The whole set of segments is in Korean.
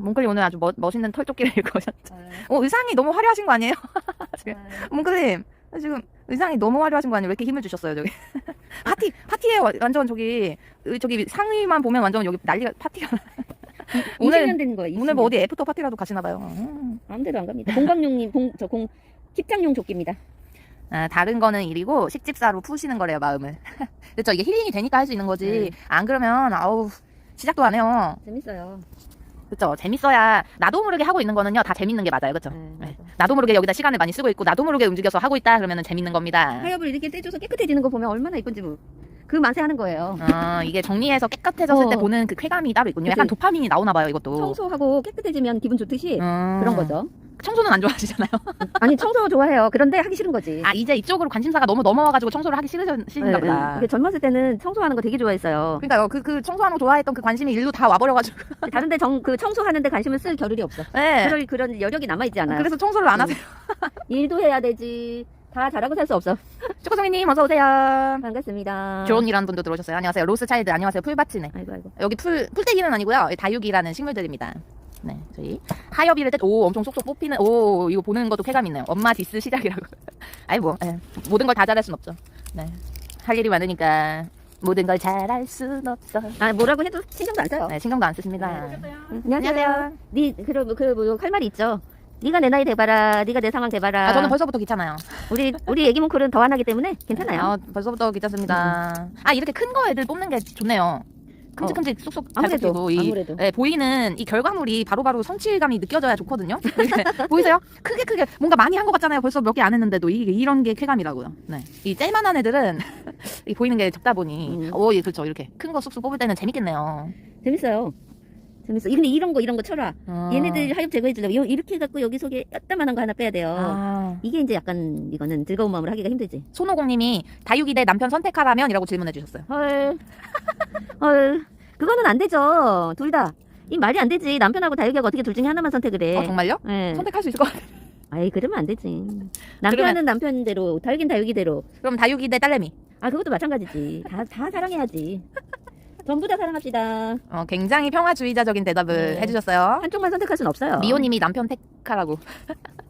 몽클님 오늘 아주 멋, 멋있는 털조끼를 입고 오셨죠. 어, 의상이 너무 화려하신 거 아니에요? 지금. 몽클님, 지금 의상이 너무 화려하신 거 아니에요? 왜 이렇게 힘을 주셨어요, 저기? 파티, 파티에 와- 완전 저기, 의- 저기 상의만 보면 완전 여기 난리가, 파티가. 오늘- 20년 된 거예요. 오늘 뭐 어디 애프터 파티라도 가시나 봐요. 음. 아무데도 안 갑니다. 공방용님, 공, 저 공, 킵장용 조끼입니다. 아, 다른 거는 일이고, 식집사로 푸시는 거래요, 마음을. 그렇죠. 이게 힐링이 되니까 할 수 있는 거지. 네. 안 그러면, 아우, 시작도 안 해요. 재밌어요. 그쵸. 재밌어야, 나도 모르게 하고 있는 거는요, 다 재밌는 게 맞아요. 그쵸. 네, 네. 맞아. 나도 모르게 여기다 시간을 많이 쓰고 있고, 나도 모르게 움직여서 하고 있다, 그러면 재밌는 겁니다. 하엽을 이렇게 떼줘서 깨끗해지는 거 보면 얼마나 이쁜지 뭐. 그 맛에 하는 거예요. 어, 이게 정리해서 깨끗해졌을 어. 때 보는 그 쾌감이 따로 있군요. 약간 그치. 도파민이 나오나 봐요, 이것도. 청소하고 깨끗해지면 기분 좋듯이 음. 그런 거죠. 청소는 안 좋아하시잖아요. 아니 청소 좋아해요. 그런데 하기 싫은 거지. 아, 이제 이쪽으로 관심사가 너무 넘어와가지고 청소를 하기 싫으신가 네, 보다. 네. 젊었을 때는 청소하는 거 되게 좋아했어요. 그러니까요, 그, 그 청소하는 거 좋아했던 그 관심이 일로 다 와버려가지고. 다른데 정, 그 청소하는데 관심을 쓸 겨를이 없어. 네. 그럴 그런 여력이 남아 있지 않아요. 그래서 청소를 안 음. 하세요. 일도 해야 되지. 다 잘하고 살 수 없어. 초코송이님, 어서 오세요. 반갑습니다. 조언이라는 분도 들어오셨어요. 안녕하세요. 로스차일드, 안녕하세요. 풀밭이네. 아이고 아이고. 여기 풀, 풀떼기는 아니고요. 다육이라는 식물들입니다. 네, 저희 하엽이를 때, 오, 엄청 쏙쏙 뽑히는, 오, 이거 보는 것도 쾌감 있네요. 엄마 디스 시작이라고. 아이, 뭐, 예, 모든 걸 다 잘할 순 없죠. 네. 할 일이 많으니까, 모든 걸 잘할 순 없어. 아 뭐라고 해도 신경도 안 써요. 네, 신경도 안 쓰십니다. 응, 안녕하세요. 네 그럼 그뭐할 말이 있죠. 네가 내 나이 돼봐라. 네가 내 상황 돼봐라. 아, 저는 벌써부터 귀찮아요. 우리 우리 애기 몽클은 더 안 하기 때문에 괜찮아요. 아, 벌써부터 귀찮습니다. 아, 이렇게 큰 거 애들 뽑는 게 좋네요. 큼직큼직 쏙쏙 잘 아무래도, 뽑히고, 이, 아무래도. 예, 보이는 이 결과물이 바로바로 성취감이 느껴져야 좋거든요. 이렇게 보이세요? 크게 크게 뭔가 많이 한 것 같잖아요. 벌써 몇 개 안 했는데도 이게 이런 게 쾌감이라고요. 네, 이 짤만한 애들은 이 보이는 게 적다 보니, 음. 오, 예, 그렇죠. 이렇게 큰 거 쑥쑥 뽑을 때는 재밌겠네요. 재밌어요. 재밌어. 근데 이런 거 이런 거 쳐라. 어. 얘네들 하엽 제거해 주려면 요- 이렇게 해 갖고 여기 속에 야따만한 거 하나 빼야 돼요. 아, 이게 이제 약간 이거는 즐거운 마음으로 하기가 힘들지. 손오공님이 다육이 대 남편 선택하라면이라고 질문해 주셨어요. 헐, 헐, 그거는 안 되죠. 둘 다. 이 말이 안 되지. 남편하고 다육이하고 어떻게 둘 중에 하나만 선택을 해. 어, 정말요? 예. 선택할 수 있을 것 같아요. 아이 그러면 안 되지. 남편은 남편대로, 다육이는 다육이대로. 그럼 다육이 대 딸내미. 아 그것도 마찬가지지. 다 다 사랑해야지. 전부 다 사랑합시다. 어, 굉장히 평화주의자적인 대답을 네. 해주셨어요. 한쪽만 선택할 순 없어요. 미호님이 남편 택하라고.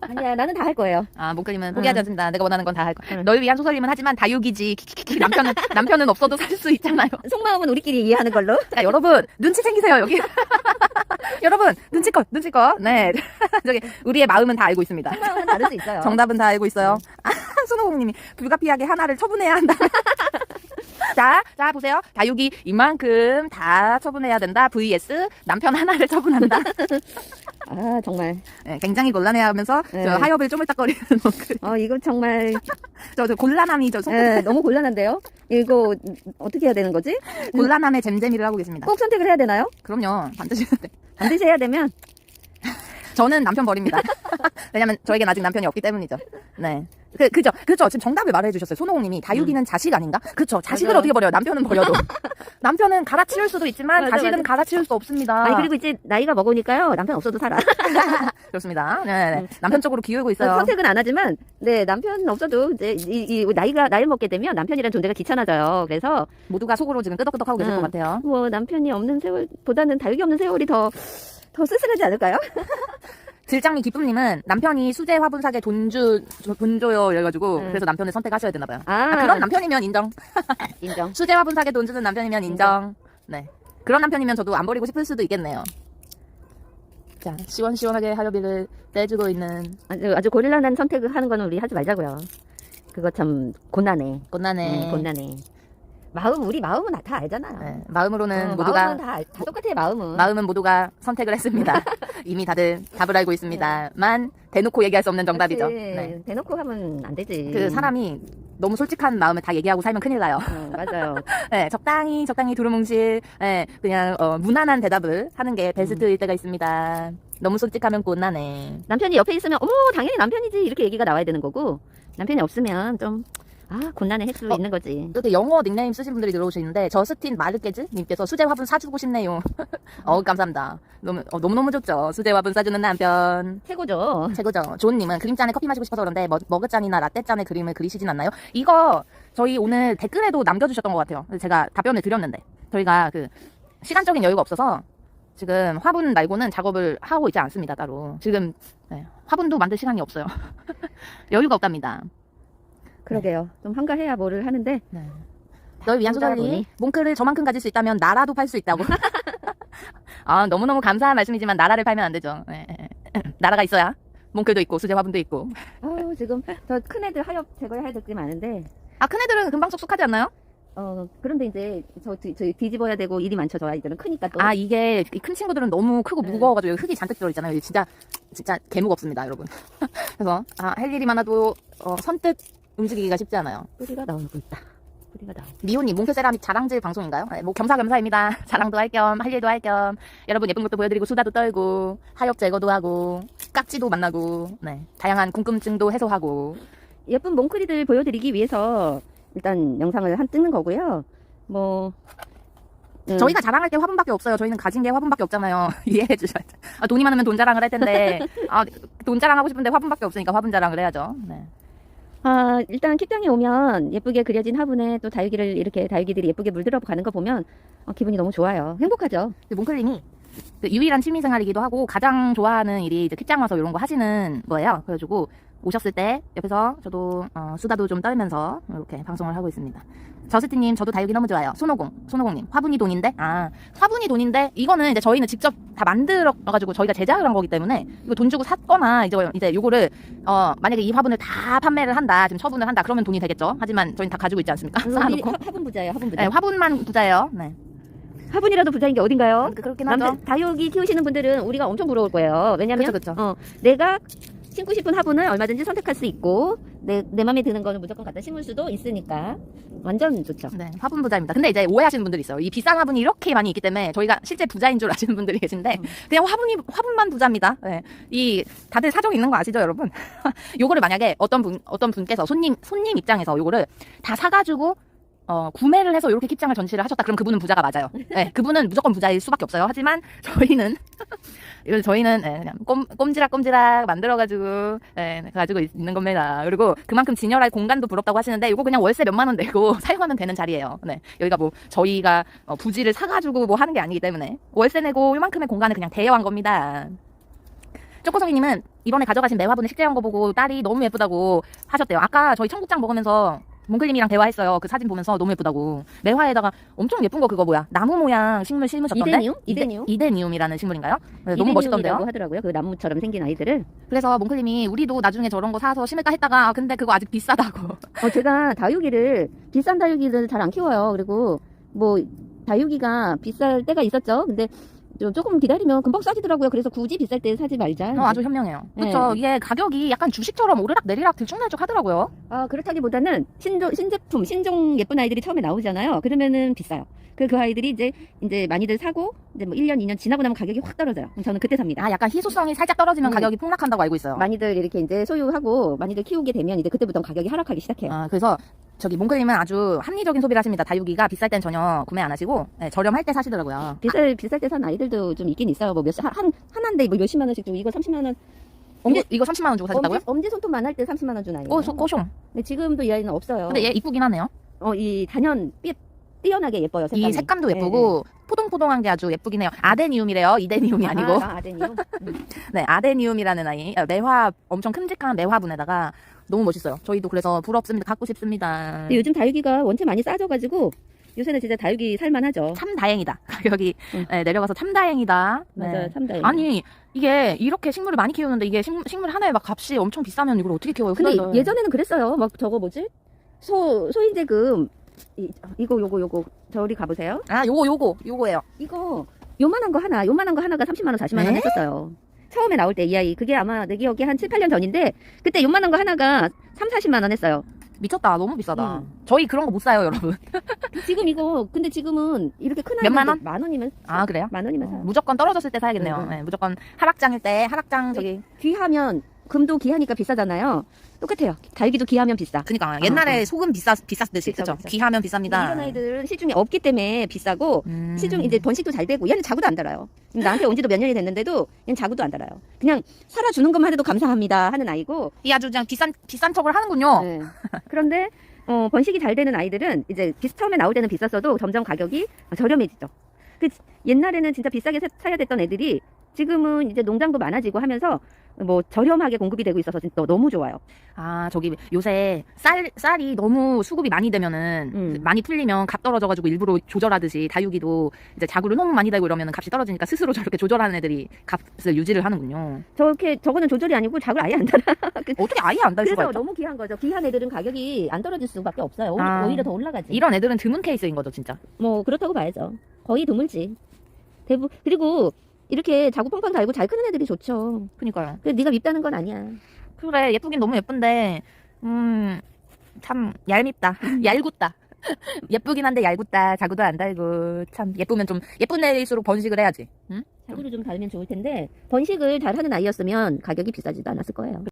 아니야, 나는 다 할 거예요. 아, 목걸이는 포기하지 응. 않습니다. 내가 원하는 건 다 할 거야. 응. 널 위한 소설이면 하지만 다육이지. 키키키키. 남편은, 남편은 없어도 살 수 있잖아요. 속마음은 우리끼리 이해하는 걸로. 자, 여러분, 눈치 챙기세요, 여기. 여러분, 눈치껏, 눈치껏. 네. 저기, 우리의 마음은 다 알고 있습니다. 속마음은 다를 수 있어요. 정답은 다 알고 있어요. 아, 손오공님이 불가피하게 하나를 처분해야 한다. 자, 자, 보세요. 다육이 이만큼 다 처분해야 된다. vs 남편 하나를 처분한다. 아 정말. 네, 굉장히 곤란해하면서 네. 저 하엽을 쪼물딱거리는 그, 어 이거 정말 저, 저 곤란함이 저 속, 예, 너무 곤란한데요. 이거 어떻게 해야 되는 거지? 곤란함의 잼잼이를 하고 계십니다. 꼭 선택을 해야 되나요? 그럼요. 반드시. 해야 돼. 반드시 해야 되면 저는 남편 버립니다. 왜냐면 저에겐 아직 남편이 없기 때문이죠. 네. 그, 그죠. 그죠. 지금 정답을 말해 주셨어요. 손오공님이. 다육이는 자식 아닌가? 그쵸. 자식을 음. 맞아. 어떻게 버려요? 남편은 버려도. 남편은 갈아치울 수도 있지만 맞아, 자식은 맞아. 갈아치울 수 없습니다. 아니 그리고 이제 나이가 먹으니까요 남편 없어도 살아. 그렇습니다. 네, 네. 음. 남편 쪽으로 기울고 있어요. 선택은 안 하지만 네 남편 없어도 이제 이, 이 나이가 나이 먹게 되면 남편이란 존재가 귀찮아져요. 그래서 모두가 속으로 지금 끄덕끄덕 하고 계실 음. 것 같아요. 뭐 남편이 없는 세월보다는 다육이 없는 세월이 더 더 쓸쓸하지 않을까요? 질장미 기쁨님은 남편이 수제 화분사게 돈주 돈줘요 이래가지고 음. 그래서 남편을 선택하셔야 되나 봐요. 아, 아, 그런 남편이면 인정. 인정. 수제 화분사게 돈 주는 남편이면 인정. 네. 그런 남편이면 저도 안 버리고 싶을 수도 있겠네요. 자, 시원시원하게 하려비를 떼주고 있는 아주 아주 고릴라난 선택을 하는 거는 우리 하지 말자고요. 그거 참 곤란해. 꽃나네. 음, 곤란해. 마음 우리 마음은 다 알잖아요. 네, 마음으로는 어, 모두가 마음은 다, 알- 다 똑같아요 마음은. 마음은 모두가 선택을 했습니다. 이미 다들 답을 알고 있습니다만 대놓고 얘기할 수 없는 정답이죠. 그치. 네. 대놓고 하면 안 되지. 그 사람이 너무 솔직한 마음을 다 얘기하고 살면 큰일 나요. 어, 맞아요. 네, 적당히 적당히 두루뭉실 네, 그냥 어, 무난한 대답을 하는 게 베스트일 때가 있습니다. 너무 솔직하면 곤란해. 남편이 옆에 있으면 어머 당연히 남편이지 이렇게 얘기가 나와야 되는 거고 남편이 없으면 좀 아 곤란해 할수 어. 있는 거지. 이렇게 영어 닉네임 쓰신 분들이 들어오시는데 저스틴 마르케즈 님께서 수제 화분 사주고 싶네요. 어 감사합니다. 너무 어, 너무 너무 좋죠. 수제 화분 사주는 남편 최고죠. 최고죠. 조은님은 그림잔에 커피 마시고 싶어서 그런데 머, 머그잔이나 라떼잔에 그림을 그리시진 않나요? 이거 저희 오늘 댓글에도 남겨주셨던 것 같아요. 제가 답변을 드렸는데 저희가 그 시간적인 여유가 없어서 지금 화분 말고는 작업을 하고 있지 않습니다, 따로. 지금 네, 화분도 만들 시간이 없어요. 여유가 없답니다. 그러게요. 좀 한가해야 뭐를 하는데 네. 널 위한 혼자다 소설이 보니. 몽크를 저만큼 가질 수 있다면 나라도 팔 수 있다고. 아, 너무너무 감사한 말씀이지만 나라를 팔면 안 되죠. 네. 나라가 있어야 몽클도 있고 수제 화분도 있고. 아우 지금 저 큰 애들 하엽 제거해야 될게 많은데 아, 큰 애들은 금방 쑥쑥하지 않나요? 어 그런데 이제 저, 뒤- 저 뒤집어야 되고 일이 많죠 저 아이들은 크니까 또 아, 이게 이큰 친구들은 너무 크고 네. 무거워가지고 흙이 잔뜩 들어있잖아요. 이게 진짜, 진짜 개무겁습니다, 여러분. 그래서, 아, 할 일이 많아도, 어, 선뜻 움직이기가 쉽지 않아요. 뿌리가 나오고 있다 뿌리가 나오고 미호님, 몽크 세라믹 자랑질 방송인가요? 네, 뭐 겸사겸사입니다. 자랑도 할 겸, 할 일도 할 겸, 여러분 예쁜 것도 보여드리고, 수다도 떨고, 하엽 제거도 하고, 깍지도 만나고, 네. 다양한 궁금증도 해소하고. 예쁜 몽크리들 보여드리기 위해서 일단 영상을 한 찍는 거고요 뭐 음, 저희가 자랑할 게 화분밖에 없어요. 저희는 가진 게 화분밖에 없잖아요. 이해해 주셔야죠. 아, 돈이 많으면 돈 자랑을 할 텐데, 아, 돈 자랑하고 싶은데 화분밖에 없으니까 화분 자랑을 해야죠. 네. 아, 일단 킥장에 오면 예쁘게 그려진 화분에 또 다육이를 이렇게 다육이들이 예쁘게 물들어 가는 거 보면 어, 기분이 너무 좋아요. 행복하죠. 그 몽클님이 그 유일한 취미 생활이기도 하고 가장 좋아하는 일이 이제 kit장 와서 이런 거 하시는 거예요. 그래가지고 오셨을 때 옆에서 저도 어, 수다도 좀 떨면서 이렇게 방송을 하고 있습니다. 저스티님 저도 다육이 너무 좋아요. 손오공 손오공님 화분이 돈인데 아 화분이 돈인데 이거는 이제 저희는 직접 다 만들어가지고 저희가 제작을 한 거기 때문에 이거 돈 주고 샀거나 이제 이제 요거를 어 만약에 이 화분을 다 판매를 한다 지금 처분을 한다 그러면 돈이 되겠죠. 하지만 저희는 다 가지고 있지 않습니까? 이 쌓아놓고 화- 화분 부자예요. 화분 부자. 네, 화분만 부자예요. 네 화분이라도 부자인 게 어딘가요? 그- 그렇긴 하죠. 남들 다육이 키우시는 분들은 우리가 엄청 부러울 거예요. 왜냐면 그쵸, 그쵸. 어, 내가 심고 싶은 화분을 얼마든지 선택할 수 있고 내, 내 맘에 드는 거는 무조건 갖다 심을 수도 있으니까 완전 좋죠. 네, 화분 부자입니다. 근데 이제 오해하시는 분들이 있어요. 이 비싼 화분이 이렇게 많이 있기 때문에 저희가 실제 부자인 줄 아시는 분들이 계신데 음. 그냥 화분이 화분만 부자입니다. 네. 이 다들 사정 있는 거 아시죠, 여러분? 요거를 만약에 어떤 분 어떤 분께서 손님 손님 입장에서 요거를 다 사가지고 어, 구매를 해서 이렇게 킵장을 전시를 하셨다. 그럼 그분은 부자가 맞아요. 네, 그분은 무조건 부자일 수밖에 없어요. 하지만 저희는 저희는 예, 그냥 꼼, 꼼지락 꼼지락 만들어가지고 예, 가지고 있- 있는 겁니다. 그리고 그만큼 진열할 공간도 부럽다고 하시는데 이거 그냥 월세 몇만 원 내고 사용하면 되는 자리예요. 네, 여기가 뭐 저희가 어, 부지를 사가지고 뭐 하는 게 아니기 때문에 월세 내고 이만큼의 공간을 그냥 대여한 겁니다. 쪼꼬성이님은 이번에 가져가신 매화분을 식재한 거 보고 딸이 너무 예쁘다고 하셨대요. 아까 저희 청국장 먹으면서 몽클님이랑 대화했어요. 그 사진 보면서 너무 예쁘다고. 매화에다가 엄청 예쁜 거 그거 뭐야? 나무 모양 식물 심으셨던데? 이데니움? 이데니움? 이데니움이라는 식물인가요? 네, 너무 멋있던데요. 하더라고요. 그 나무처럼 생긴 아이들을. 그래서 몽클님이 우리도 나중에 저런 거 사서 심을까 했다가 아, 근데 그거 아직 비싸다고. 어, 제가 다육이를 비싼 다육이를 잘 안 키워요. 그리고 뭐 다육이가 비쌀 때가 있었죠. 근데 좀 조금 기다리면 금방 싸지더라고요. 그래서 굳이 비쌀 때 사지 말자. 어, 아주 현명해요. 네. 그렇죠. 이게 가격이 약간 주식처럼 오르락 내리락 들쭉날쭉 하더라고요. 아, 그렇다기보다는 신종, 신제품, 신종 예쁜 아이들이 처음에 나오잖아요. 그러면은 비싸요. 그, 그 아이들이 이제, 이제 많이들 사고, 이제 뭐 1년, 2년 지나고 나면 가격이 확 떨어져요. 그럼 저는 그때 삽니다. 아, 약간 희소성이 살짝 떨어지면 음. 가격이 폭락한다고 알고 있어요. 많이들 이렇게 이제 소유하고, 많이들 키우게 되면 이제 그때부터 가격이 하락하기 시작해요. 아, 그래서 저기 몽클님은 아주 합리적인 소비를 하십니다. 다육이가 비쌀 땐 전혀 구매 안 하시고 네, 저렴할 때 사시더라고요. 비쌀, 비쌀 때 산 아이들도 좀 있긴 있어요. 뭐 몇십, 한, 한, 하나인데 뭐 몇십만 원씩 주고, 이거 30만원. 이거, 이거 30만 원 주고 사셨다고요? 엄지, 엄지 손톱 만 할 때 30만 원 준 아이예요. 오, 소, 꼬숑. 근데 지금도 이 아이는 없어요. 근데 얘 이쁘긴 하네요. 어, 이 단연 삐, 삐연하게 예뻐요. 색감이. 이 색감도 네, 예쁘고 포동포동한 게 아주 예쁘긴 해요. 아데니움이래요. 이데니움이 네. 아니고. 아, 아데니움. 음. 네, 아데니움이라는 아이. 어, 매화 엄청 큼직한 매화분에다가 너무 멋있어요. 저희도 그래서 부럽습니다. 갖고 싶습니다. 근데 요즘 다육이가 원체 많이 싸져가지고 요새는 진짜 다육이 살만하죠. 참 다행이다. 가격이 응. 네, 내려가서 참 다행이다. 네. 맞아요, 참 다행. 아니 이게 이렇게 식물을 많이 키우는데 이게 식, 식물 하나에 막 값이 엄청 비싸면 이걸 어떻게 키워요? 근데. 예전에는 그랬어요. 막 저거 뭐지? 소 소인제금 이, 이거 요거 요거 저리 가보세요. 아 요거 요거 요거예요. 이거 요만한 거 하나, 요만한 거 하나가 30만 원, 40만 원 에? 했었어요. 처음에 나올 때 이 아이 그게 아마 내 기억에 한 7, 8년 전인데 그때 요만한 거 하나가 3, 40만 원 했어요. 미쳤다. 너무 비싸다. 음. 저희 그런 거 못 사요, 여러분. 지금 이거 근데 지금은 이렇게 큰 몇만 원? 만 원이면 아 그래요? 만 원이면 사요. 무조건 떨어졌을 때 사야겠네요. 네, 네. 네, 무조건 하락장일 때 하락장 저기 귀하면 금도 귀하니까 비싸잖아요. 똑같아요. 다육이도 귀하면 비싸. 그니까 옛날에 소금 비쌌 비쌌듯이 그쵸? 그쵸. 귀하면 비쌉니다. 이런 아이들은 시중에 없기 때문에 비싸고 음. 시중 이제 번식도 잘 되고 얘는 자구도 안 달아요. 나한테 온 지도 몇 년이 됐는데도 얘는 자구도 안 달아요. 그냥 살아주는 것만 해도 감사합니다 하는 아이고. 이 아주 그냥 비싼 비싼 척을 하는군요. 네. 그런데 어, 번식이 잘 되는 아이들은 이제 비, 처음에 나올 때는 비쌌어도 점점 가격이 저렴해지죠. 옛날에는 진짜 비싸게 사- 사야 됐던 애들이 지금은 이제 농장도 많아지고 하면서 뭐 저렴하게 공급이 되고 있어서 진짜 너무 좋아요. 아 저기 요새 쌀 쌀이 너무 수급이 많이 되면은 음. 많이 풀리면 값 떨어져가지고 일부러 조절하듯이 다육이도 이제 자구를 너무 많이 달고 이러면 값이 떨어지니까 스스로 저렇게 조절하는 애들이 값을 유지를 하는군요. 저렇게 저거는 조절이 아니고 작을 아예 안 달아. 어떻게 아예 안 달 수가 그래서 있죠? 너무 귀한 거죠. 귀한 애들은 가격이 안 떨어질 수밖에 없어요. 오- 아. 오히려 더 올라가지. 이런 애들은 드문 케이스인 거죠 진짜. 뭐 그렇다고 봐야죠. 거의 드물지. 대부 그리고 이렇게 자구 팡팡 달고 잘 크는 애들이 좋죠. 그니까요. 그래 네가 밉다는 건 아니야. 그래 예쁘긴 너무 예쁜데 음 참 얄밉다 얄궂다 예쁘긴 한데 얄궂다 자구도 안 달고 참 예쁘면 좀 예쁜 애일수록 번식을 해야지 응? 자구를 좀 달면 좋을 텐데 번식을 잘 하는 아이였으면 가격이 비싸지도 않았을 거예요.